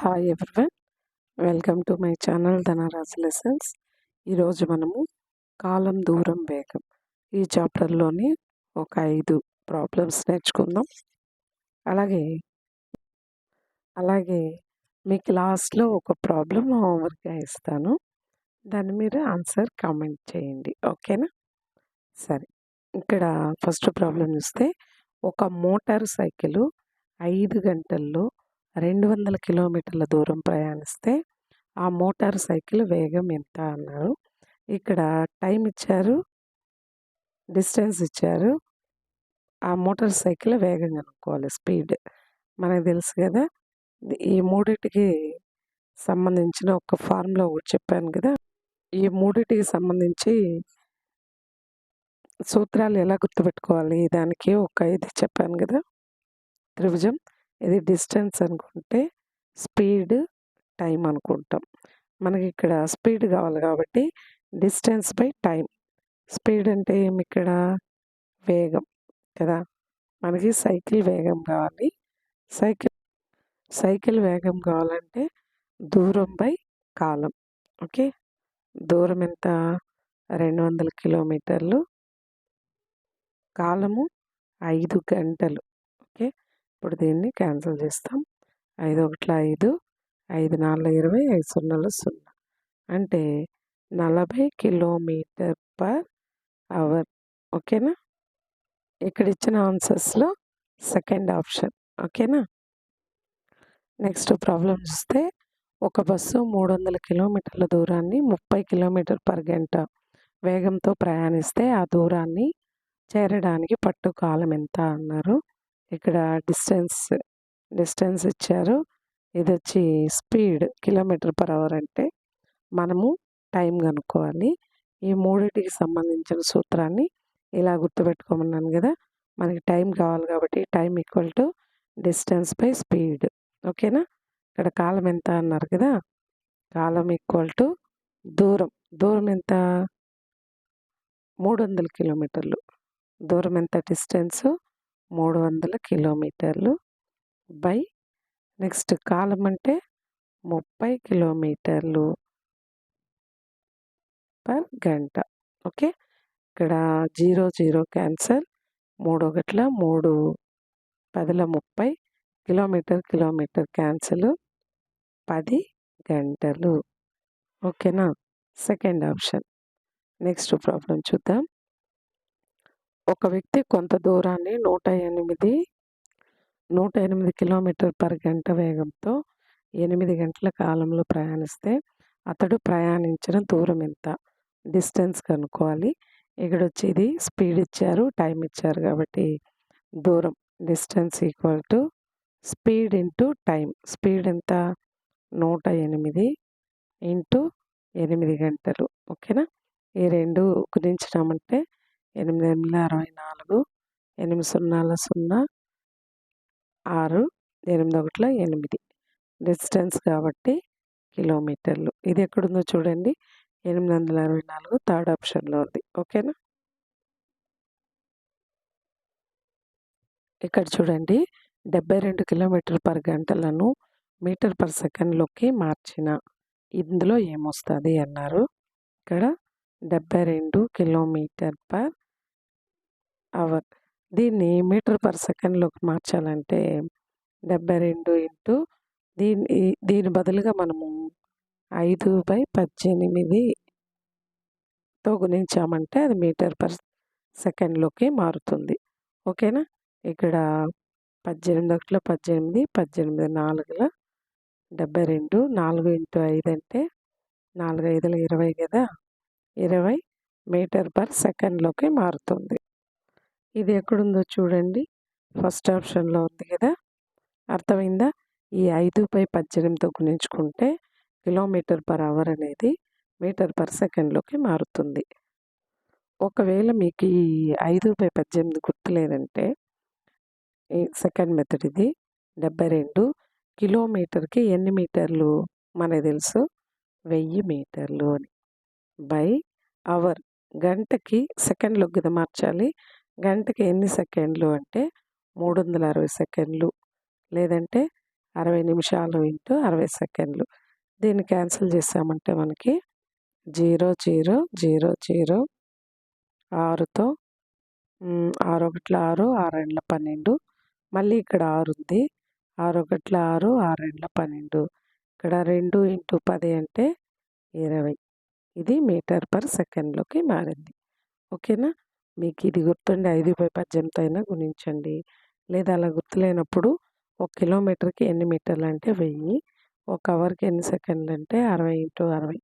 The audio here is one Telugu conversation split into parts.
Hi everyone welcome to my channel Dhanraj lessons ఈరోజు మనము కాలం దూరం వేగం. ఈ చాప్టర్లోని ఒక ఐదు ప్రాబ్లమ్స్ నేర్చుకుందాం. అలాగే అలాగే మీకు లాస్ట్లో ఒక ప్రాబ్లం హోంవర్క్గా ఇస్తాను. దాని మీరు ఆన్సర్ కామెంట్ చేయండి. ఓకేనా సరే. ఇక్కడ ఫస్ట్ ప్రాబ్లం చూస్తే ఒక మోటార్ సైకిల్ ఐదు గంటల్లో రెండు వందల కిలోమీటర్ల దూరం ప్రయాణిస్తే ఆ మోటార్ సైకిల్ వేగం ఎంత అన్నారు. ఇక్కడ టైం ఇచ్చారు డిస్టెన్స్ ఇచ్చారు. ఆ మోటార్ సైకిల్ వేగం కనుక్కోవాలి స్పీడ్. మనకు తెలుసు కదా ఈ మూడింటికి సంబంధించిన ఒక ఫార్ములా ఒకటి చెప్పాను కదా ఈ మూడింటికి సంబంధించి సూత్రాలు ఎలా గుర్తుపెట్టుకోవాలి? దానికి ఒక ఇది చెప్పాను కదా త్రిభుజం. ఇది డిస్టెన్స్ అనుకుంటే స్పీడ్ టైం అనుకుంటాం. మనకి ఇక్కడ స్పీడ్ కావాలి కాబట్టి డిస్టెన్స్ బై టైం స్పీడ్ అంటే ఏమి ఇక్కడ? వేగం కదా? మనకి సైకిల్ వేగం కావాలి. సైకిల్ సైకిల్ వేగం కావాలంటే దూరం బై కాలం. ఓకే? దూరం ఎంత? రెండు వందల కిలోమీటర్లు. కాలము ఐదు గంటలు. ఓకే? ఇప్పుడు దీన్ని క్యాన్సిల్ చేస్తాం. ఐదు ఒకట్ల ఐదు ఐదు నాలుగు ఇరవై ఐదు సున్నాలు సున్నా. అంటే నలభై కిలోమీటర్ పర్ అవర్. ఓకేనా? ఇక్కడ ఇచ్చిన ఆన్సర్స్లో సెకండ్ ఆప్షన్. ఓకేనా? నెక్స్ట్ ప్రాబ్లం చూస్తే ఒక బస్సు మూడు వందల కిలోమీటర్ల దూరాన్ని ముప్పై కిలోమీటర్ పర్ గంట వేగంతో ప్రయాణిస్తే ఆ దూరాన్ని చేరడానికి పట్టు కాలం ఎంత అన్నారు. ఇక్కడ డిస్టెన్స్ డిస్టెన్స్ ఇచ్చారు. ఇది వచ్చి స్పీడ్ కిలోమీటర్ పర్ అవర్ అంటే మనము టైం కనుక్కోవాలి. ఈ మూడింటికి సంబంధించిన సూత్రాన్ని ఇలా గుర్తుపెట్టుకోమన్నాను కదా! మనకి టైం కావాలి కాబట్టి time equal to distance by speed. ఓకేనా? ఇక్కడ కాలం ఎంత అన్నారు కదా! కాలం ఈక్వల్ టు దూరం. దూరం ఎంత? మూడు వందల కిలోమీటర్లు. దూరం ఎంత? డిస్టెన్సు మూడు వందల కిలోమీటర్లు బై నెక్స్ట్ కాలం అంటే ముప్పై కిలోమీటర్లు పర్ గంట. ఓకే? ఇక్కడ జీరో జీరో క్యాన్సర్ మూడు ఒకట్ల మూడు పదిల ముప్పై కిలోమీటర్ కిలోమీటర్ క్యాన్సల్ పది గంటలు. ఓకేనా? Second option. నెక్స్ట్ ప్రాబ్లం చూద్దాం. ఒక వ్యక్తి కొంత దూరాన్ని నూట ఎనిమిది నూట ఎనిమిది కిలోమీటర్ పర్ గంట వేగంతో ఎనిమిది గంటల కాలంలో ప్రయాణిస్తే అతడు ప్రయాణించిన దూరం ఎంత? డిస్టెన్స్ కనుక్కోవాలి. ఇక్కడ వచ్చేది స్పీడ్ ఇచ్చారు టైం ఇచ్చారు కాబట్టి దూరం. Distance equal to speed into time. Speed ఎంత? నూట ఎనిమిది ఇంటూ ఎనిమిది గంటలు. ఓకేనా? ఈ రెండు గురించినామంటే ఎనిమిది ఎనిమిది అరవై నాలుగు ఎనిమిది సున్నాల సున్నా ఆరు ఎనిమిది ఒకటిలో ఎనిమిది. డిస్టెన్స్ కాబట్టి కిలోమీటర్లు. ఇది ఎక్కడుందో చూడండి. ఎనిమిది వందల అరవై నాలుగు థర్డ్ ఆప్షన్లో ఉంది. ఓకేనా? ఇక్కడ చూడండి. డెబ్బై రెండు కిలోమీటర్ పర్ గంటలను మీటర్ పర్ సెకండ్లోకి మార్చిన ఇందులో ఏమొస్తుంది అన్నారు. ఇక్కడ డెబ్బై రెండు కిలోమీటర్ పర్ అవర్ దీన్ని మీటర్ పర్ సెకండ్లోకి మార్చాలంటే డెబ్బై రెండు ఇంటూ దీని దీని బదులుగా మనము ఐదు బై పద్దెనిమిదితో గుణించామంటే అది మీటర్ పర్ సెకండ్లోకి మారుతుంది. ఓకేనా? ఇక్కడ పద్దెనిమిది ఒకటిలో పద్దెనిమిది పద్దెనిమిది నాలుగుల డెబ్బై రెండు నాలుగు ఇంటూ ఐదు అంటే నాలుగు ఐదుల ఇరవై కదా? ఇరవై మీటర్ పర్ సెకండ్లోకి మారుతుంది. ఇది ఎక్కడుందో చూడండి. ఫస్ట్ ఆప్షన్లో ఉంది కదా. అర్థమైందా? ఈ ఐదు బై పద్దెనిమిదితో గుణించుకుంటే కిలోమీటర్ పర్ అవర్ అనేది మీటర్ పర్ సెకండ్లోకి మారుతుంది. ఒకవేళ మీకు ఈ ఐదు బై పద్దెనిమిది గుర్తులేదంటే ఈ సెకండ్ మెథడ్ ఇది. డెబ్బై రెండు కిలోమీటర్కి ఎన్ని మీటర్లు మనకు తెలుసు? వెయ్యి మీటర్లు అని. బై అవర్ గంటకి సెకండ్లోకి కదా మార్చాలి. గంటకి ఎన్ని సెకండ్లు అంటే మూడు వందల అరవై సెకండ్లు లేదంటే అరవై నిమిషాలు ఇంటూ అరవై సెకండ్లు. దీన్ని క్యాన్సిల్ చేసామంటే మనకి జీరో జీరో జీరో జీరో ఆరుతో ఆరు ఒకట్ల ఆరు ఆరు రెండ్ల పన్నెండు. మళ్ళీ ఇక్కడ ఆరు ఉంది ఆరు ఒకట్ల ఆరు ఆరు రెండ్ల పన్నెండు. ఇక్కడ రెండు ఇంటూ పది అంటే ఇరవై. ఇది మీటర్ పర్ సెకండ్లోకి మారింది. ఓకేనా? మీకు ఇది గుర్తుండి ఐదు బై పద్దెనిమిది అయినా గుణించండి. లేదా అలా గుర్తులేనప్పుడు ఒక కిలోమీటర్కి ఎన్ని మీటర్లు అంటే వెయ్యి ఒక అవర్కి ఎన్ని సెకండ్లు అంటే అరవై ఇంటూ అరవై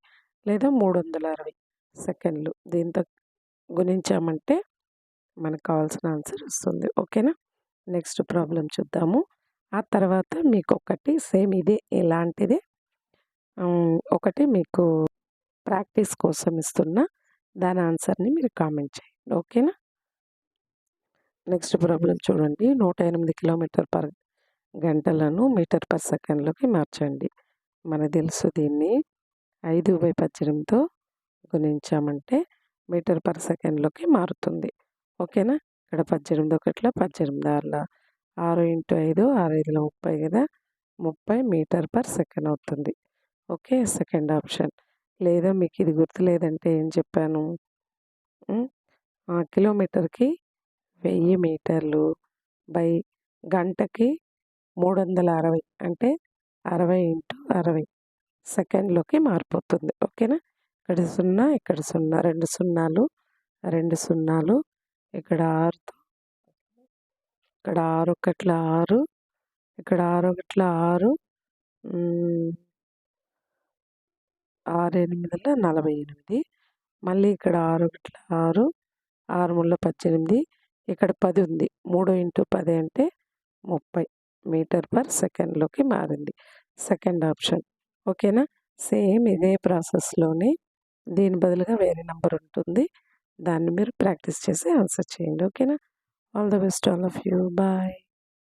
లేదా మూడు వందల అరవై సెకండ్లు. దీంతో గుణించామంటే మనకు కావాల్సిన ఆన్సర్ వస్తుంది. ఓకేనా? నెక్స్ట్ ప్రాబ్లం చూద్దాము. ఆ తర్వాత మీకు ఒకటి సేమ్ ఇదే ఇలాంటిదే. ఒకటి మీకు ప్రాక్టీస్ కోసం ఇస్తున్న దాని ఆన్సర్ని మీరు కామెంట్ చేయండి. ఓకేనా? నెక్స్ట్ ప్రాబ్లం చూడండి. నూట ఎనిమిది కిలోమీటర్ పర్ గంటలను మీటర్ పర్ సెకండ్లోకి మార్చండి. మనకు తెలుసు దీన్ని. ఐదు బై పద్దెనిమిదితో గుణించామంటే మీటర్ పర్ సెకండ్లోకి మారుతుంది. ఓకేనా? ఇక్కడ పద్దెనిమిది ఒకట్ల పద్దెనిమిది ఆరుల. ఆరు ఇంటూ ఐదు ఆరు ఐదుల ముప్పై కదా? ముప్పై మీటర్ పర్ సెకండ్ అవుతుంది. Okay second option. లేదా మీకు ఇది గుర్తులేదంటే ఏం చెప్పాను? కిలోమీటర్కి వెయ్యి మీటర్లు. బై గంటకి మూడు వందల అరవై అంటే అరవై ఇంటూ అరవై సెకండ్లోకి మారిపోతుంది. ఓకేనా? ఇక్కడ సున్నా ఇక్కడ సున్నా రెండు సున్నాలు రెండు సున్నాలు ఇక్కడ ఆరుతో ఇక్కడ ఆరు ఒకట్ల ఆరు ఇక్కడ ఆరు ఒకట్ల ఆరు ఆరు ఎనిమిదిలో నలభై ఎనిమిది. మళ్ళీ ఇక్కడ ఆరు ఒకట్ల ఆరు ఆరు ముళ్ళ పద్దెనిమిది ఇక్కడ పది ఉంది. మూడు ఇంటూ పది అంటే ముప్పై మీటర్ పర్ సెకండ్లోకి మారింది. Second option. ఓకేనా? సేమ్ ఇదే ప్రాసెస్లోనే దీని బదులుగా వేరే నెంబర్ ఉంటుంది. దాన్ని మీరు ప్రాక్టీస్ చేసి ఆన్సర్ చేయండి. ఓకేనా? All the best all of you. Bye.